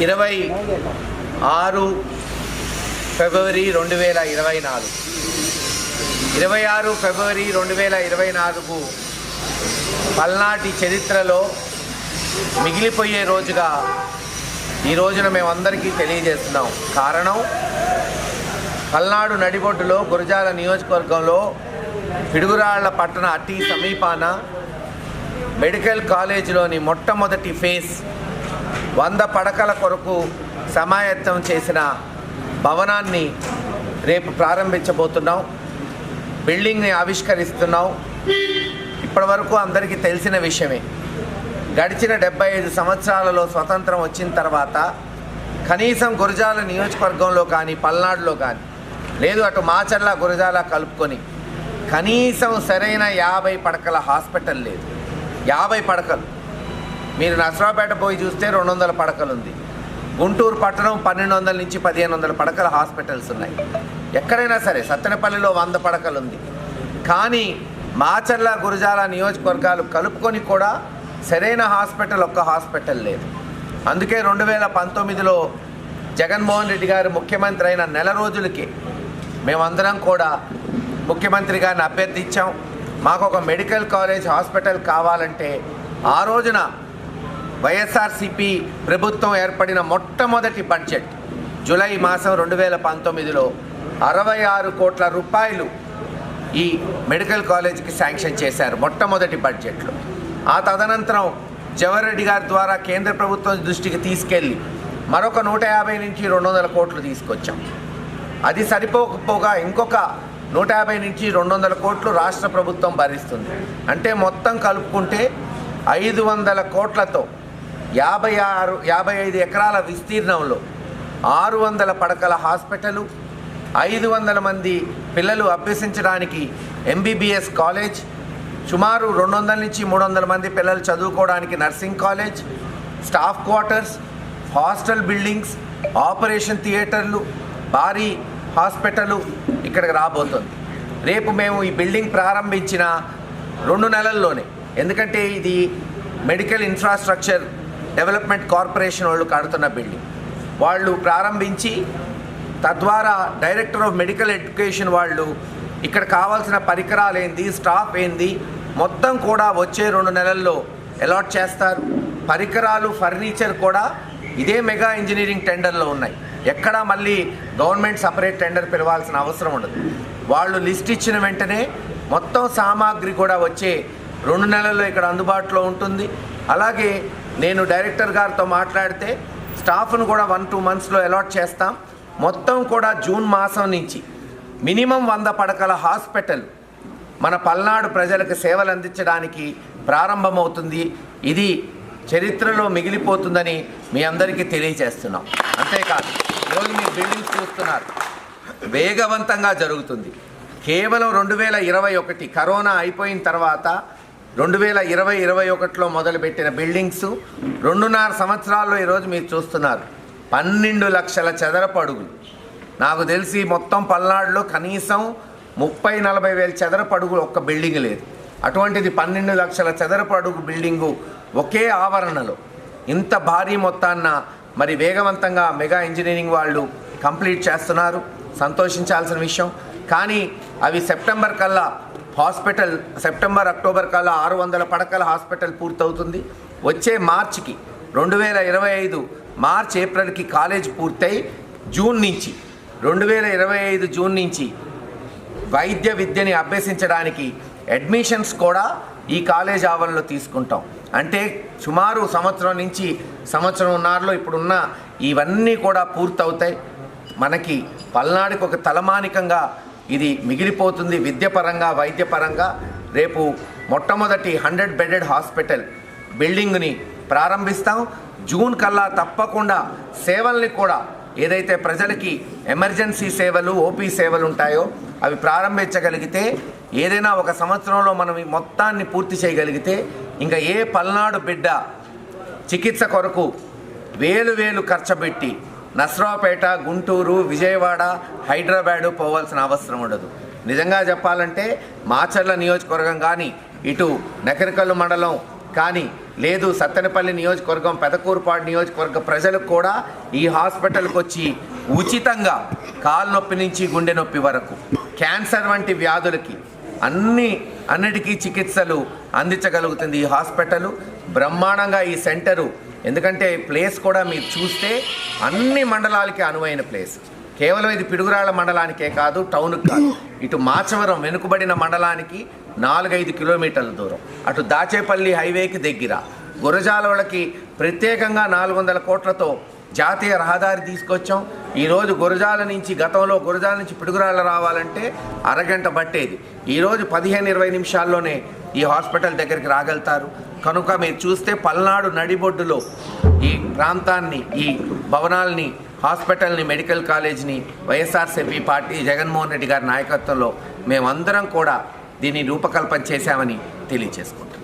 ఇరవై ఆరు ఫిబ్రవరి రెండు వేల ఇరవై నాలుగు. ఇరవై ఆరు ఫిబ్రవరి రెండు వేల ఇరవై నాలుగు పల్నాటి చరిత్రలో మిగిలిపోయే రోజుగా ఈ రోజున మేమందరికీ తెలియజేస్తున్నాం. కారణం పల్నాడు నడిబొడ్డులో గురజాల నియోజకవర్గంలో పిడుగురాళ్ళ పట్టణ అతి సమీపాన మెడికల్ కాలేజీలోని మొట్టమొదటి ఫేజ్ వంద పడకల కొరకు సమాయత్తం చేసిన భవనాన్ని రేపు ప్రారంభించబోతున్నాం. బిల్డింగ్ని ఆవిష్కరిస్తున్నాం. ఇప్పటివరకు అందరికీ తెలిసిన విషయమే. గడిచిన డెబ్బై ఐదు సంవత్సరాలలో స్వతంత్రం వచ్చిన తర్వాత కనీసం గురజాల నియోజకవర్గంలో కానీ పల్నాడులో కానీ లేదు అటు మాచర్ల గురజాల కలుపుకొని కనీసం సరైన యాభై పడకల హాస్పిటల్ లేదు. యాభై పడకలు. మీరు నసరాపేట పోయి చూస్తే రెండు వందల పడకలు ఉంది గుంటూరు పట్టణం పన్నెండు వందల నుంచి పదిహేను వందల పడకల హాస్పిటల్స్ ఉన్నాయి. ఎక్కడైనా సరే సత్తెనపల్లిలో వంద పడకలు ఉంది కానీ మాచర్ల గురజాల నియోజకవర్గాలు కలుపుకొని కూడా సరైన హాస్పిటల్ ఒక్క హాస్పిటల్ లేదు. అందుకే రెండు వేల పంతొమ్మిదిలో జగన్మోహన్ రెడ్డి గారు ముఖ్యమంత్రి అయిన నెల రోజులకి మేమందరం కూడా ముఖ్యమంత్రి గారిని అభ్యర్థించాం. మాకు ఒక మెడికల్ కాలేజ్ హాస్పిటల్ కావాలంటే ఆ రోజున వైఎస్ఆర్సిపి ప్రభుత్వం ఏర్పడిన మొట్టమొదటి బడ్జెట్ జూలై మాసం రెండు వేల పంతొమ్మిదిలో అరవై ఆరు కోట్ల రూపాయలు ఈ మెడికల్ కాలేజ్కి శాంక్షన్ చేశారు మొట్టమొదటి బడ్జెట్లో. ఆ తదనంతరం జవహర్ రెడ్డి గారి ద్వారా కేంద్ర ప్రభుత్వం దృష్టికి తీసుకెళ్ళి మరొక నూట యాభై నుంచి రెండు వందల కోట్లు తీసుకొచ్చాం. అది సరిపోకపోగా ఇంకొక నూట యాభై నుంచి రెండు వందల కోట్లు రాష్ట్ర ప్రభుత్వం భరిస్తుంది. అంటే మొత్తం కలుపుకుంటే ఐదు వందల కోట్లతో యాభై ఆరు యాభై ఐదు ఎకరాల విస్తీర్ణంలో ఆరు వందల పడకల హాస్పిటలు ఐదు వందల మంది పిల్లలు అభ్యసించడానికి ఎంబీబీఎస్ కాలేజ్ సుమారు రెండు వందల నుంచి మూడు వందల మంది పిల్లలు చదువుకోవడానికి nursing college staff quarters hostel buildings operation థియేటర్లు భారీ హాస్పిటల్ ఇక్కడికి రాబోతుంది. రేపు మేము ఈ బిల్డింగ్ ప్రారంభించిన రెండు నెలల్లోనే ఎందుకంటే ఇది మెడికల్ ఇన్ఫ్రాస్ట్రక్చర్ డెవలప్మెంట్ కార్పొరేషన్ వాళ్ళు కడుతున్న బిల్డింగ్. వాళ్ళు ప్రారంభించి తద్వారా డైరెక్టర్ ఆఫ్ మెడికల్ ఎడ్యుకేషన్ వాళ్ళు ఇక్కడ కావాల్సిన పరికరాలు ఏంది స్టాఫ్ ఏంది మొత్తం కూడా వచ్చే రెండు నెలల్లో అలాట్ చేస్తారు. పరికరాలు ఫర్నిచర్ కూడా ఇదే మెగా ఇంజనీరింగ్ టెండర్లో ఉన్నాయి. ఎక్కడా మళ్ళీ గవర్నమెంట్ సపరేట్ టెండర్ పిలవాల్సిన అవసరం ఉండదు. వాళ్ళు లిస్ట్ ఇచ్చిన వెంటనే మొత్తం సామాగ్రి కూడా వచ్చే రెండు నెలల్లో ఇక్కడ అందుబాటులో ఉంటుంది. అలాగే నేను డైరెక్టర్ గారితో మాట్లాడితే స్టాఫ్ను కూడా వన్ టూ మంత్స్లో అలాట్ చేస్తాం. మొత్తం కూడా జూన్ మాసం నుంచి మినిమం వంద పడకల హాస్పిటల్ మన పల్నాడు ప్రజలకు సేవలు అందించడానికి ప్రారంభమవుతుంది. ఇది చరిత్రలో మిగిలిపోతుందని మీ అందరికీ తెలియజేస్తున్నాం. అంతేకాదు ఈరోజు మీరు బిల్డింగ్స్ చూస్తున్నారు. వేగవంతంగా జరుగుతుంది. కేవలం రెండు వేల ఇరవై ఒకటి కరోనా అయిపోయిన తర్వాత రెండు వేల ఇరవై ఇరవై ఒకటిలో మొదలుపెట్టిన బిల్డింగ్స్ రెండున్నర సంవత్సరాల్లో ఈరోజు మీరు చూస్తున్నారు. పన్నెండు లక్షల చదరపు అడుగులు. నాకు తెలిసి మొత్తం పల్నాడులో కనీసం ముప్పై నలభై వేల చదరపు అడుగులు ఒక్క బిల్డింగ్ లేదు. అటువంటిది పన్నెండు లక్షల చదరపు అడుగు బిల్డింగు ఒకే ఆవరణలో. ఇంత భారీ మొత్తాన్న మరి వేగవంతంగా మెగా ఇంజనీరింగ్ వాళ్ళు కంప్లీట్ చేస్తున్నారు. సంతోషించాల్సిన విషయం. కానీ అవి సెప్టెంబర్ కల్లా హాస్పిటల్ సెప్టెంబర్ అక్టోబర్ కల్లా ఆరు వందల పడకల హాస్పిటల్ పూర్తవుతుంది. వచ్చే మార్చికి రెండు వేల ఇరవై ఐదు మార్చ్ ఏప్రిల్కి కాలేజ్ పూర్తయి జూన్ నుంచి రెండు వేల ఇరవై ఐదు జూన్ నుంచి వైద్య విద్యని అభ్యసించడానికి అడ్మిషన్స్ కూడా ఈ కాలేజ్ ఆవరణలో తీసుకుంటాం. అంటే సుమారు సంవత్సరం నుంచి సంవత్సరంన్నరలో ఇప్పుడున్న ఇవన్నీ కూడా పూర్తవుతాయి. మనకి పల్నాడుకు ఒక తలమానికంగా ఇది మిగిలిపోతుంది విద్యపరంగా వైద్యపరంగా. రేపు మొట్టమొదటి హండ్రెడ్ బెడెడ్ హాస్పిటల్ బిల్డింగ్ని ప్రారంభిస్తాం. జూన్ కల్లా తప్పకుండా సేవల్ని కూడా ఏదైతే ప్రజలకి ఎమర్జెన్సీ సేవలు ఓపీ సేవలు ఉంటాయో అవి ప్రారంభించగలిగితే ఏదైనా ఒక సంవత్సరంలో మనం ఈ మొత్తాన్ని పూర్తి చేయగలిగితే ఇంకా ఏ పల్నాడు బిడ్డ చికిత్స కొరకు వేలు వేలు ఖర్చబెట్టి నస్రాపేట గుంటూరు విజయవాడ హైదరాబాదు పోవాల్సిన అవసరం ఉండదు. నిజంగా చెప్పాలంటే మాచర్ల నియోజకవర్గం కానీ ఇటు నకరికల్లు మండలం కానీ లేదు సత్తెనపల్లి నియోజకవర్గం పెదకూరుపాడు నియోజకవర్గ ప్రజలకు కూడా ఈ హాస్పిటల్కి వచ్చి ఉచితంగా కాలు నొప్పి నుంచి గుండె నొప్పి వరకు క్యాన్సర్ వంటి వ్యాధులకి అన్ని అన్నిటికీ చికిత్సలు అందించగలుగుతుంది ఈ హాస్పిటల్. బ్రహ్మాండంగా ఈ సెంటరు. ఎందుకంటే ప్లేస్ కూడా మీరు చూస్తే అన్ని మండలాలకి అనువైన ప్లేస్. కేవలం ఇది పిడుగురాళ్ళ మండలానికే కాదు టౌన్కి కాదు. ఇటు మాచవరం వెనుకబడిన మండలానికి నాలుగైదు కిలోమీటర్ల దూరం. అటు దాచేపల్లి హైవేకి దగ్గర. గురజాలకి ప్రత్యేకంగా నాలుగు వందల కోట్లతో జాతీయ రహదారి తీసుకొచ్చాం. ఈరోజు గురజాల నుంచి గతంలో గురజాల నుంచి పిడుగురాళ్ళ రావాలంటే అరగంట పట్టేది. ఈరోజు పదిహేను ఇరవై నిమిషాల్లోనే ఈ హాస్పిటల్ దగ్గరికి రాగలుగుతారు. కనుక మీరు చూస్తే పల్నాడు నడిబొడ్డులో ఈ ప్రాంతాన్ని ఈ భవనాల్ని హాస్పిటల్ని మెడికల్ కాలేజ్ని వైఎస్ఆర్సీపీ పార్టీ జగన్మోహన్ రెడ్డి గారి నాయకత్వంలో మేమందరం కూడా దీన్ని రూపకల్పన చేశామని తెలియజేసుకుంటాం